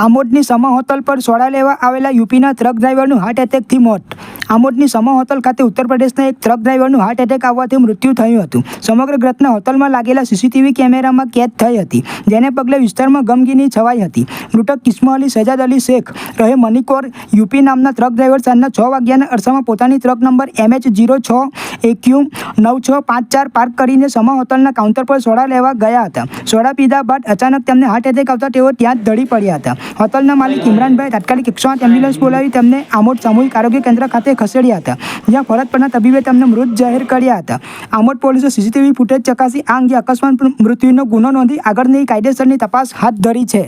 આમોદની સમા hotel પર soda લેવા આવેલા યુપીના ટ્રક ડ્રાઈવરનું હાર્ટ એટેકથી મોત. આમોદની સમા હોટલ ખાતે ઉત્તર પ્રદેશના એક ટ્રક ડ્રાઈવરનું હાર્ટ એટેક આવવાથી મૃત્યુ થયું હતું. સમગ્ર ઘટના હોટલમાં લાગેલા સીસીટીવી કેમેરામાં કેદ થઈ હતી, જેને પગલે વિસ્તારમાં ગમગીની છવાઈ હતી. મૃતક કિસ્મો અલી સજાદ અલી શેખ, રહે મણિકોર, યુપી નામના ટ્રક ડ્રાઈવર સાંજના છ વાગ્યાના અરસામાં પોતાની ટ્રક નંબર એમએચ જીરો છ એક્યુ નવ છ પાંચ ચાર પાર્ક કરીને સમા હોટલના કાઉન્ટર પર સોડા લેવા ગયા હતા. સોડા પીધા બાદ અચાનક તેમને હાર્ટ એટેક આવતા તેઓ ત્યાં જ ધડી પડ્યા હતા. હોટલના માલિક ઇમરાનભાઈ તાત્કાલિક એકસો આઠ એમ્બ્યુલન્સ બોલાવી તેમને આમોદ સામૂહિક આરોગ્ય કેન્દ્ર ખાતે ખસેડ્યા હતા. જ્યાં ફરજ પરના તબીબે તેમને મૃત જાહેર કર્યા હતા. આમોદ પોલીસે સીસીટીવી ફૂટેજ ચકાસી આ અંગે અકસ્માત મૃત્યુનો ગુનો નોંધી આગળની કાયદેસરની તપાસ હાથ ધરી છે.